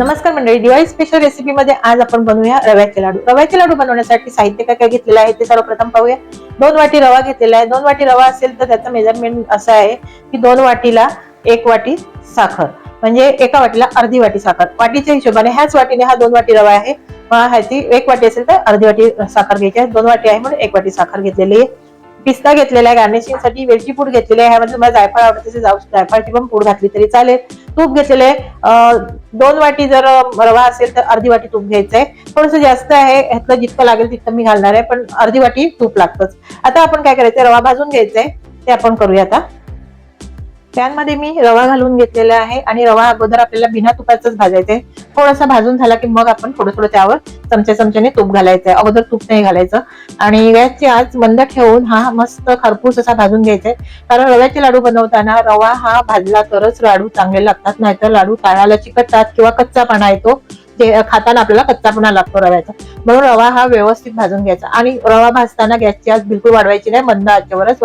नमस्कार मंडळी Diwali special recipe मध्ये आज आपण बनवूया रव्याचे लाडू. रव्याचे लाडू बनवण्यासाठी साहित्य काय काय घेतलेलं आहे ते सर्वप्रथम पाहूया. दोन वाटी रवा घेतलेला आहे. दोन वाटी रवा असेल तर त्याचं मेजरमेंट असं आहे की दोन वाटीला एक वाटी साखर. म्हणजे एका वाटीला अर्धी वाटी साखर. वाटीच्या हिशोबाने ह्याच वाटीने हा दोन वाटी रवा आहे. ह्याची एक वाटी असेल तर अर्धी वाटी साखर घ्यायची आहे. दोन वाटी आहे म्हणून एक वाटी साखर घेतलेली आहे. पिस्ता घेतलेला आहे गार्निशिंगसाठी वेलची पूड घेतलेली आहे. ह्यामध्ये मला जायफळ आवडत असेल जाऊ जायफळची पण पूड घातली तरी चालेल. तूप घेतलेले दोन वाटी जर रवा असेल तर अर्धी वाटी तूप घ्यायचं आहे थोडंसं जास्त आहे ह्यातलं जितकं लागेल तितकं मी घालणार आहे पण अर्धी वाटी तूप लागतंच. आता आपण काय करायचंय रवा भाजून घ्यायचंय. ते आपण करूया आता पॅनमध्ये मी रवा घालून घेतलेला आहे आणि रवा अगोदर आपल्याला बिना तुपाचाच भाजायचा आहे थोडासा भाजून झाला की मग आपण थोडं थोडं त्यावर चमच्या चमच्याने तूप घालायचं आहे अगोदर तूप नाही घालायचं. आणि गॅसची आज मंद ठेवून हा मस्त खरपूस असा भाजून घ्यायचा आहे कारण रव्याचे लाडू बनवताना रवा हा भाजला तरच लाडू चांगले लागतात. नाहीतर लाडू ताळाला चिकटतात किंवा कच्चापणा येतो. ते खाताना आपल्याला कच्चापणा लागतो रव्याचा. म्हणून रवा हा व्यवस्थित भाजून घ्यायचा. आणि रवा भाजताना गॅसची आज बिलकुल वाढवायची नाही मंद आचेवरच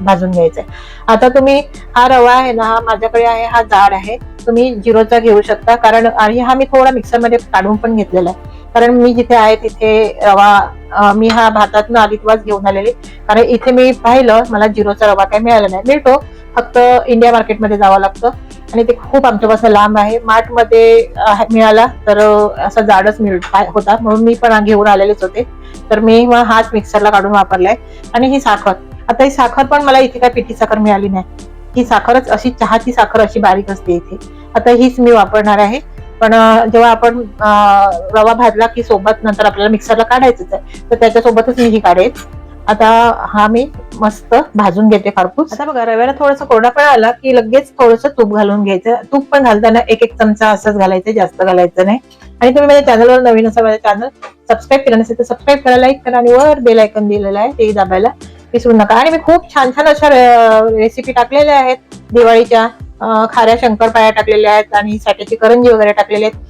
भाजून घ्यायचा आहे आता तुम्ही हा रवा आहे ना हा माझ्याकडे आहे हा जाड आहे तुम्ही झिरोचा घेऊ शकता. कारण आणि हा मी थोडा मिक्सरमध्ये काढून पण घेतलेला आहे. कारण मी जिथे आहे तिथे रवा मी हा भातातनं आधी घेऊन आलेले. कारण इथे मी पाहिलं मला झिरोचा रवा काही मिळाला नाही. मिळतो. फक्त इंडिया मार्केटमध्ये जावं लागतं. आणि ते खूप आमच्यापासून लांब आहे. मार्टमध्ये मिळाला तर असा जाडच मिळ होता. म्हणून मी पण घेऊन आलेलेच होते. तर मी मग हाच मिक्सरला काढून वापरलाय. आणि ही साखर. आता ही साखर पण मला इथे काय पिठी साखर मिळाली नाही. ही साखरच अशी चहाची साखर अशी बारीक असते इथे. आता हीच मी वापरणार आहे. पण जेव्हा आपण रवा भाजला की सोबत नंतर आपल्याला मिक्सरला काढायचंच आहे तर त्याच्यासोबतच मी ही काढेल आता हा मी मस्त भाजून घेते खरपूस आता बघा रव्याला थोडस कोरडा पण आला की लगेच थोडस तूप घालून घ्यायचं. तूप पण घालताना एक एक चमचा असंच घालायचं जास्त घालायचं नाही. आणि तुम्ही माझ्या चॅनलवर नवीन असा माझ्या चॅनल सबस्क्राईब केलं नसेल तर सबस्क्राईब करा लाईक करा आणि वर बेल आयकन दिलेलं आहे ते दाबायला विसरू नका. आणि मी खूप छान छान अशा रेसिपी टाकलेल्या आहेत दिवाळीच्या. खाऱ्या शंकरपाया टाकलेल्या आहेत आणि साठ्याची करंजी वगैरे टाकलेले आहेत.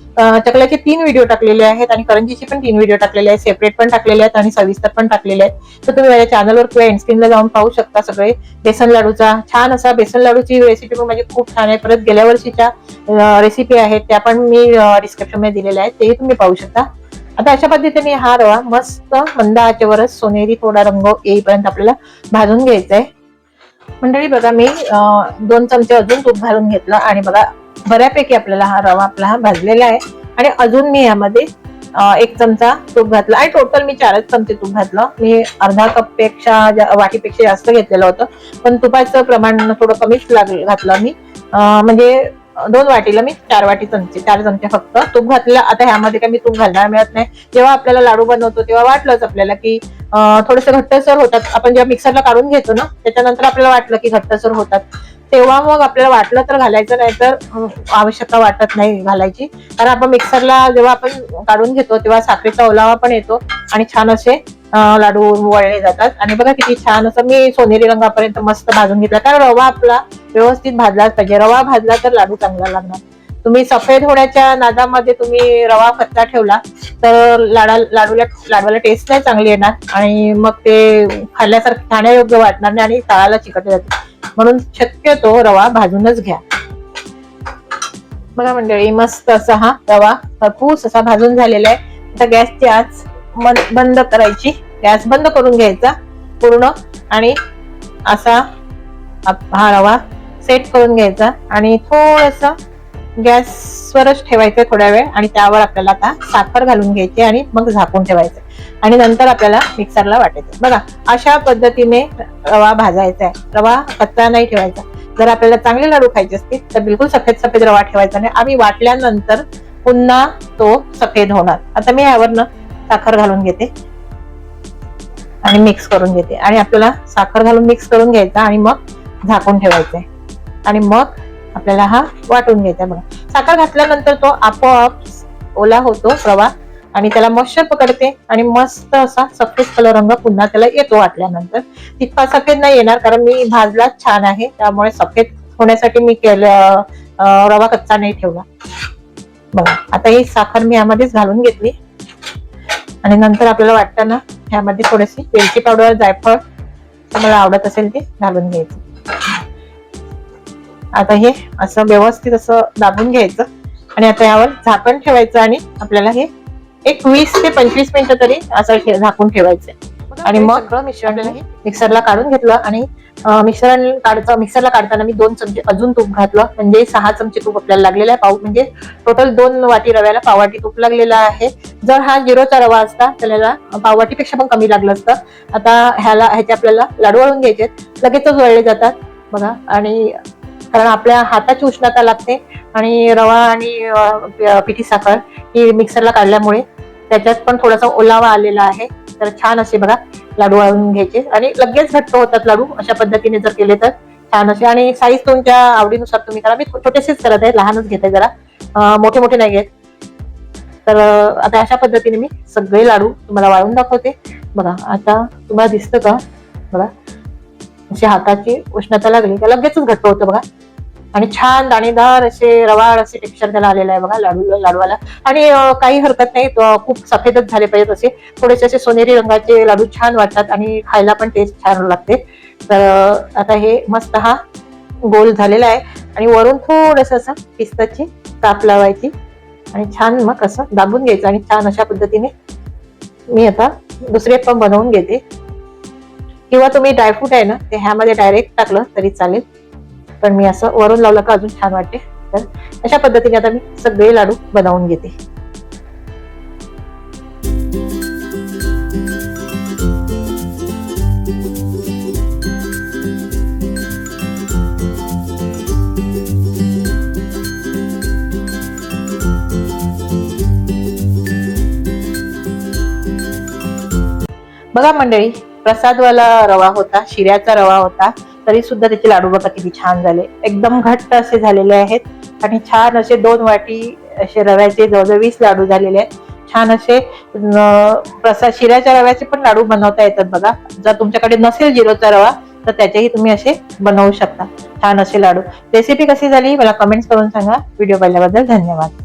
चकल्याचे तीन व्हिडिओ टाकलेले आहेत आणि करंजीचे पण तीन व्हिडिओ टाकलेले आहेत. सेपरेट पण टाकलेले आहेत आणि सविस्तर पण टाकलेले आहेत. तर तुम्ही माझ्या चॅनलवर किंवा इन्स्क्रीनला जाऊन पाहू शकता सगळे. बेसन लाडूचा छान असा बेसन लाडूची रेसिपी पण माझी खूप छान आहे. परत गेल्या वर्षीच्या रेसिपी आहेत त्या पण मी डिस्क्रिप्शनमध्ये दिलेल्या आहेत. तेही तुम्ही पाहू शकता. आता अशा पद्धतीने हा रवा मस्त मंद आचेवरच सोनेरी थोडा रंग येईपर्यंत आपल्याला भाजून घ्यायचा आहे. मंडळी बघा मी दोन चमचे अजून तूप घालून घेतलं आणि बघा बऱ्यापैकी आपल्याला हा रवा आपला हा भाजलेला आहे आणि अजून मी यामध्ये एक चमचा तूप घातला आणि टोटल मी चारच चमचे तूप घातलं. मी अर्धा कपपेक्षा वाटीपेक्षा जास्त घेतलेलं होतं पण तुपाचं प्रमाण थोडं कमीच लाग घातलं मी. म्हणजे दोन वाटीला मी चार वाटी चमचे चार चमचे फक्त. तूप घातलं आता ह्यामध्ये काही मी तूप घालणार मिळत नाही. जेव्हा आपल्याला लाडू बनवतो तेव्हा वाटलंच आपल्याला की थोडेसे घट्टसर होतात. आपण जेव्हा मिक्सरला काढून घेतो ना त्याच्यानंतर आपल्याला वाटलं की घट्टसर होतात. तेव्हा मग आपल्याला वाटलं तर घालायचं नाही तर आवश्यकता वाटत नाही घालायची. कारण आपण मिक्सरला जेव्हा आपण काढून घेतो तेव्हा साखरेचा ओलावा पण येतो आणि छान असे लाडू वळले जातात. आणि बघा किती छान असं मी सोनेरी रंगापर्यंत मस्त भाजून घेतला. कारण रवा आपला व्यवस्थित भाजलाच पाहिजे. रवा भाजला तर लाडू चांगला लागणार. तुम्ही सफेद होण्याच्या नादामध्ये तुम्ही रवा कच्चा ठेवला तर लाडा लाडूला लाडूला टेस्ट नाही चांगली येणार आणि मग ते खाल्ल्यासारखं खाण्यायोग्य वाटणार नाही आणि तळाला चिकटले जाते. म्हणून शक्यतो रवा भाजूनच घ्या. बघा मंडळी मस्त असा हा रवा खरपूस असा भाजून झालेला आहे. आता गॅसची आज बंद करायची. गॅस बंद करून घ्यायचा पूर्ण आणि असा हा रवा सेट करून घ्यायचा आणि थोडस गॅसवरच ठेवायचं थोड्या वेळ आणि त्यावर आपल्याला आता साखर घालून घ्यायची आणि मग झाकून ठेवायचं. आणि नंतर आपल्याला मिक्सरला वाटायचं. बघा अशा पद्धतीने रवा भाजायचा आहे. रवा कच्चा नाही ठेवायचा. जर आपल्याला चांगले लाडू खायचे असतील तर बिलकुल सफेद सफेद रवा ठेवायचा नाही आम्ही वाटल्यानंतर पुन्हा तो सफेद होणार. आता मी यावरनं साखर घालून घेते. आणि मिक्स करून घेते. आणि आपल्याला साखर घालून मिक्स करून घ्यायचा आणि मग झाकून ठेवायचंय आणि मग आपल्याला हा वाटून घ्यायचा बघा. साखर घातल्यानंतर तो आपोआप ओला होतो रवा आणि त्याला मॉइश्चर पकडते आणि मस्त असा सफेद कलर रंग पुन्हा त्याला येतो वाटल्यानंतर. तितका सफेद नाही येणार कारण मी भाजला छान आहे त्यामुळे सफेद होण्यासाठी मी केलं रवा कच्चा नाही ठेवला. बघा आता ही साखर मी यामध्येच घालून घेतली. आणि नंतर आपल्याला वाटतं ना ह्यामध्ये थोडीशी वेलची पावडर जायफळ तुम्हाला आवडत असेल ते घालून घ्यायचं. आता हे असं व्यवस्थित असं दाबून घ्यायचं. आणि आता यावर झाकण ठेवायचं आणि आपल्याला हे एक वीस ते पंचवीस मिनिटं तरी असं झाकून ठेवायचं आणि मग मिश्रण हे मिक्सरला काढून घेतलं आणि मिक्सर काढता मिक्सरला काढताना मी दोन चमचे अजून तूप घातलं. म्हणजे सहा चमचे तूप आपल्याला लागलेलं आहे. पाव म्हणजे टोटल दोन वाटी रव्याला पाववाटी तूप लागलेलं आहे. जर हा झिरोचा रवा असता तर याला पाववाटीपेक्षा पण कमी लागलं असतं. आता ह्याला ह्याचे आपल्याला लाडू वळून घ्यायचे लगेचच वळले जातात. बघा आणि कारण आपल्या हाताची उष्णता लागते आणि रवा आणि पिठी साखर ही मिक्सरला काढल्यामुळे त्याच्यात पण थोडासा ओलावा आलेला आहे. तर छान असे बघा लाडू वाळून घ्यायचे. आणि लगेच घट्ट होतात लाडू अशा पद्धतीने जर केले तर छान असे. आणि साईज तुमच्या आवडीनुसार तुम्ही करा. मी छोटेसेच करत आहे लहानच घेते जरा. मोठे मोठे नाही घेत तर आता अशा पद्धतीने मी सगळे लाडू तुम्हाला वाळून दाखवते. बघा आता तुम्हाला दिसतं का? बघा अशी हाताची उष्णता लागली का? लगेचच घट्ट होतं बघा. आणि छान दाणेदार असे रवाळ असे टेक्स्चर त्याला आलेलं आहे बघा लाडू लाडवाला. आणि काही हरकत नाही खूप सफेदच झाले पाहिजेत असे. थोडेसे असे सोनेरी रंगाचे लाडू छान वाटतात आणि खायला पण टेस्ट छान लागते. तर आता हे मस्त हा गोल झालेला आहे. आणि वरून थोडस असं पिस्ताची ताप लावायची. आणि छान मग असं दाबून घ्यायचं आणि छान अशा पद्धतीने मी आता दुसरे पण बनवून घेते. किंवा तुम्ही ड्रायफ्रूट आहे ना ते ह्यामध्ये डायरेक्ट टाकलं तरी चालेल. पण मी असं वरून लावलं का अजून छान वाटते. तर अशा पद्धतीने आता मी सगळे लाडू बनवून घेते. बघा मंडळी प्रसादवाला रवा होता शिऱ्याचा रवा होता तरी सुद्धा त्याचे लाडू बघा किती छान झाले. एकदम घट्ट असे झालेले आहेत आणि छान असे दोन वाटी असे रव्याचे जवळजवळ वीस लाडू झालेले आहेत. छान असे प्रसाद शिऱ्याच्या रव्याचे पण लाडू बनवता येतात बघा. जर तुमच्याकडे नसेल जिरोचा रवा तर त्याचेही तुम्ही असे बनवू शकता. छान असे लाडू. रेसिपी कशी झाली? मला कमेंट्स करून सांगा. व्हिडिओ पाहिल्याबद्दल धन्यवाद.